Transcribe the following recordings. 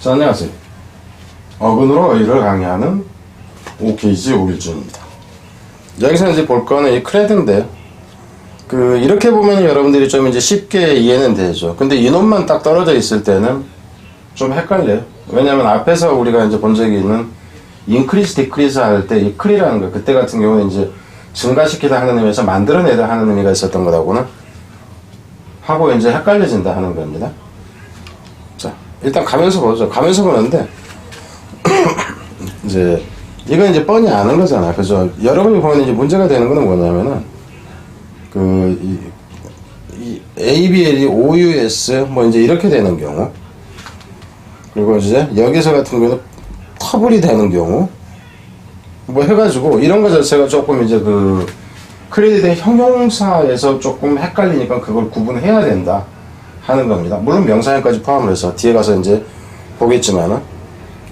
자, 안녕하세요. 어근으로 어휘를 강의하는 OKG 오일준입니다. 여기서 이제 볼 거는 이 크레드인데요. 그, 이렇게 보면 여러분들이 좀 이제 쉽게 이해는 되죠. 근데 이놈만 딱 떨어져 있을 때는 좀 헷갈려요. 왜냐면 앞에서 우리가 이제 본 적이 있는 인크리스, 디크리스 할 때 이 크리라는 거, 그때 같은 경우는 이제 증가시키다 하는 의미에서 만들어내다 하는 의미가 있었던 거라고는 하고 이제 헷갈려진다 하는 겁니다. 자, 일단 가면서 보죠. 가면서 보는데, 이제, 이건 이제 뻔히 아는 거잖아. 그죠? 여러분이 보면 이제 문제가 되는 거는 뭐냐면은, 그, 이, 이 ABL이 OUS, 뭐 이제 이렇게 되는 경우, 그리고 이제 여기서 같은 경우는 터블이 되는 경우, 뭐 해가지고, 이런 거 자체가 조금 이제 그, 크레딧의 형용사에서 조금 헷갈리니까 그걸 구분해야 된다 하는 겁니다. 물론 명사형까지 포함을 해서 뒤에 가서 이제 보겠지만은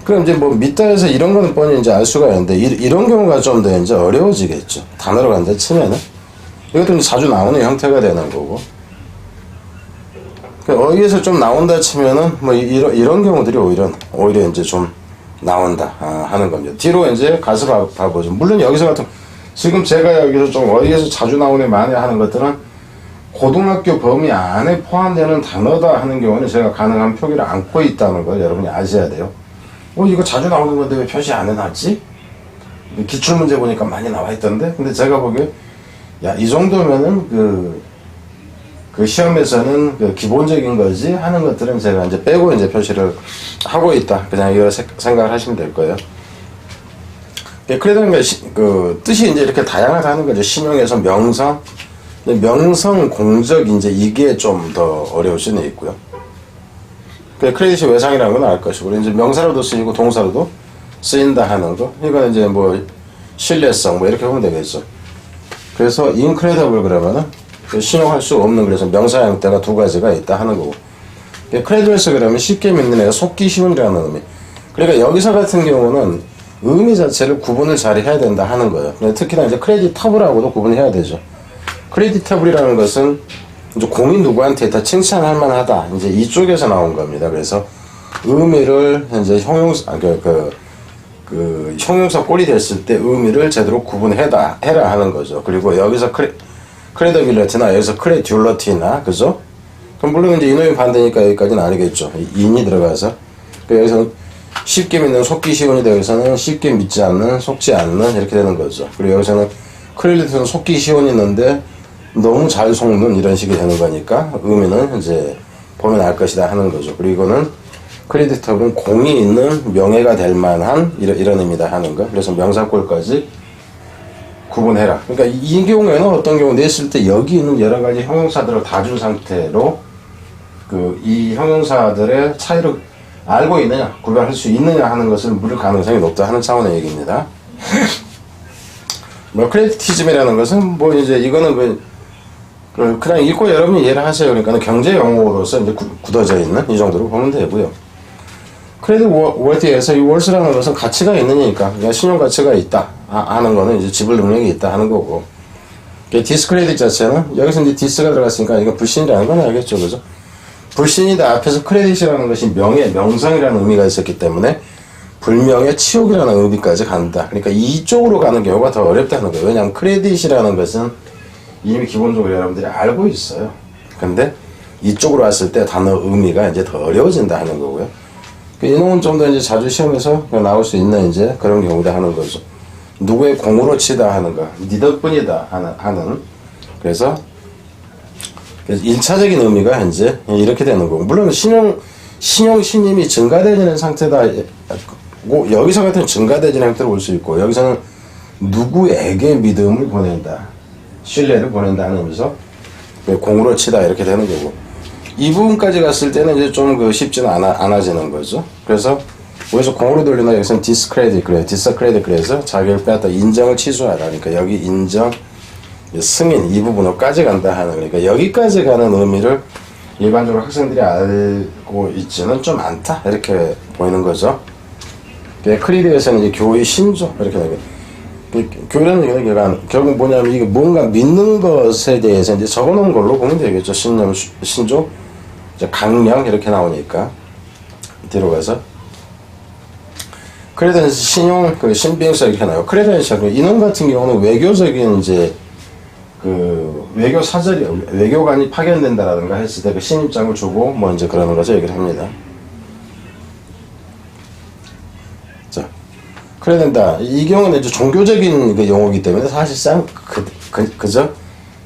그럼 이제 뭐 밑단에서 이런 거는 뻔히 이제 알 수가 있는데 이, 런 경우가 좀 더 이제 어려워지겠죠. 단어로 간다 치면은 이것도 이제 자주 나오는 형태가 되는 거고 그 어디에서 좀 나온다 치면은 뭐 이- 이런 이런 경우들이 오히려 오히려 이제 좀 나온다 아, 하는 겁니다. 뒤로 이제 가서 봐, 봐보죠. 물론 여기서 같은 지금 제가 여기서 좀 어디에서 자주 나오는 많이 하는 것들은 고등학교 범위 안에 포함되는 단어다 하는 경우는 제가 가능한 표기를 안고 있다는 걸 여러분이 아셔야 돼요. 어, 이거 자주 나오는 건데 왜 표시 안 해놨지? 기출문제 보니까 많이 나와 있던데? 근데 제가 보기에, 야, 이 정도면은 그, 그 시험에서는 그 기본적인 거지 하는 것들은 제가 이제 빼고 이제 표시를 하고 있다. 그냥 이거 세- 생각을 하시면 될 거예요. 크레드는 그, 시- 그 뜻이 이제 이렇게 다양하다는 거죠. 신용에서 명성, 명성, 공적, 이제 이게 좀 더 어려울 수는 있고요. 그 크레딧이 외상이라는 건 알 것이고, 이제 명사로도 쓰이고 동사로도 쓰인다 하는 거. 이건 이제 뭐, 신뢰성, 뭐 이렇게 보면 되겠죠. 그래서 incredible 그러면은 그 신용할 수 없는 그래서 명사 형태가 두 가지가 있다 하는 거고. 크레딧에서 그러면 쉽게 믿는 애가 속기 쉬운이라는 의미. 그러니까 여기서 같은 경우는 의미 자체를 구분을 잘 해야 된다 하는 거예요. 근데 특히나 이제 크레딧 터블하고도 구분해야 되죠. 크레딧터블이라는 것은 이제 공이 누구한테 다 칭찬할 만하다. 이제 이쪽에서 나온 겁니다. 그래서 의미를 이제 형용사, 아, 그, 그, 그 형용사 꼴이 됐을 때 의미를 제대로 구분해라 해라 하는 거죠. 그리고 여기서 크레, 크레더빌러티나 여기서 크레듀러티나 그죠? 그럼 물론 이제 이놈이 반대니까 여기까지는 아니겠죠. 이- 인이 들어가서. 그 여기서는 쉽게 믿는 속기 쉬운이 여기서는 쉽게 믿지 않는 속지 않는 이렇게 되는 거죠. 그리고 여기서는 크레딧은 속기 쉬운이 있는데 너무 잘 속는 이런 식이 되는 거니까 의미는 이제 보면 알 것이다 하는 거죠. 그리고 이거는 크레디터는 공이 있는 명예가 될 만한 이런, 이런 의미다 하는 거. 그래서 명사꼴까지 구분해라. 그러니까 이, 이 경우에는 어떤 경우 냈을 때 여기 있는 여러 가지 형용사들을 다 준 상태로 그 이 형용사들의 차이를 알고 있느냐, 구별할 수 있느냐 하는 것을 물을 가능성이 높다 하는 차원의 얘기입니다. 뭐 크레디티즘이라는 것은 뭐 이제 이거는 그, 그 그냥 읽고 여러분이 이해를 하세요. 그러니까 경제 용어로서 이제 구- 굳어져 있는 이 정도로 보면 되고요. 워- 월드에서 이 월스라는 것은 가치가 있느니까 그냥 신용 가치가 있다 아- 하는 거는 이제 지불 능력이 있다 하는 거고. 디스크레딧 자체는 여기서 이제 디스가 들어갔으니까 이거 불신이라는 건 알겠죠, 그죠? 불신이다 앞에서 크레딧이라는 것이 명예, 명성이라는 의미가 있었기 때문에 불명예, 치욕이라는 의미까지 간다. 그러니까 이쪽으로 가는 경우가 더 어렵다는 거예요. 왜냐하면 크레딧이라는 것은 이미 기본적으로 여러분들이 알고 있어요. 근데 이쪽으로 왔을 때 단어 의미가 이제 더 어려워진다 하는 거고요. 그 이놈은 좀 더 이제 자주 시험에서 나올 수 있는 이제 그런 경우다 하는 거죠. 누구의 공으로 치다 하는 거, 네 덕분이다 하는, 하는. 그래서 그래서 1차적인 의미가 이제 이렇게 되는 거고. 물론 신용, 신용 신임이 증가되는 상태다. 고 여기서 같은 증가되는 형태로 볼수 있고, 여기서는 누구에게 믿음을 보낸다. 신뢰를 보낸다는 의미에서 공으로 치다 이렇게 되는 거고. 이 부분까지 갔을 때는 이제 좀 그 쉽지는 않아, 않아지는 거죠. 그래서 여기서 공으로 돌리나 여기서는 디스크레딧 그래요. 디스크레딧 그래서 자기를 빼앗다 인정을 취소하라. 그러니까 여기 인정, 승인 이 부분으로까지 간다 하는 그러니까 여기까지 가는 의미를 일반적으로 학생들이 알고 있지는 좀 않다 이렇게 보이는 거죠. 크리드에서는 이제 교의 신조 이렇게 되고 교회라는 얘기는 결국- 뭐냐면 이게 뭔가 믿는 것에 대해서 이제 적어놓은 걸로 보면 되겠죠. 신념, 수- 신조, 이제 강령 이렇게 나오니까 뒤로 가서 크레덴스 신용 그 신빙성 이렇게 나요. 크레덴셜 인원 같은 경우는 외교적인 이제 그 외교 사절이 외교관이 파견된다라든가 했을 때 그 신입장을 주고 뭐 이제 그러는 거죠 얘기를 합니다. 그래야 된다. 이 경우는 이제 종교적인 그 용어이기 때문에 사실상 그, 그 그저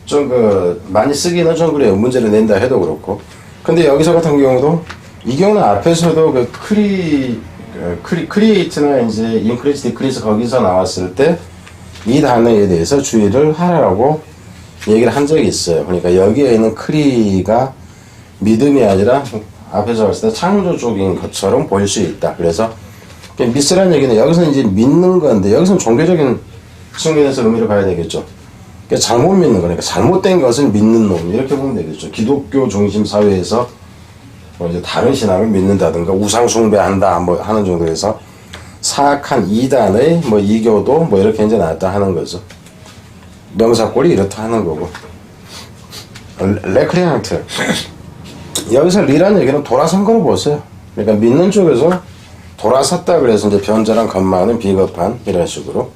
좀그 많이 쓰기는 좀 그래요. 문제를 낸다 해도 그렇고. 근데 여기서 같은 경우도 이 경우는 앞에서도 그 크리 그 크리 크리에이트나 이제 인크리스 디크리스 거기서 나왔을 때 이 단어에 대해서 주의를 하라고 얘기를 한 적이 있어요. 그러니까 여기에 있는 크리가 믿음이 아니라 앞에서 봤을 때 창조적인 것처럼 보일 수 있다. 그래서 미스라는 얘기는 여기서 이제 믿는 건데 여기서는 종교적인 측면에서 의미를 봐야 되겠죠. 그러니까 잘못 믿는 거니까 잘못된 것을 믿는 놈 이렇게 보면 되겠죠. 기독교 중심 사회에서 뭐 이제 다른 신앙을 믿는다든가 우상 숭배한다 뭐 하는 정도에서 사악한 이단의 뭐 이교도 뭐 이렇게 이제 나왔다 하는 거죠. 명사꼴이 이렇다 하는 거고. 레크리앙트 여기서 리라는 얘기는 돌아선 거로 보세요. 그러니까 믿는 쪽에서 돌아섰다 그래서 이제 변절한 것만은 비겁한 이런 식으로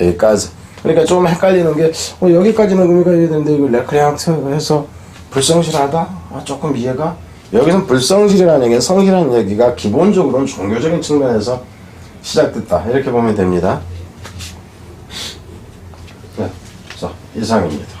여기까지. 그러니까 좀 헷갈리는 게 어, 여기까지는 의미가 있는데 이거 레크리앙트 해서 불성실하다? 아, 조금 이해가? 여기서 불성실이라는 얘기는 성실한 얘기가 기본적으로는 종교적인 측면에서 시작됐다 이렇게 보면 됩니다. 네, 자 이상입니다.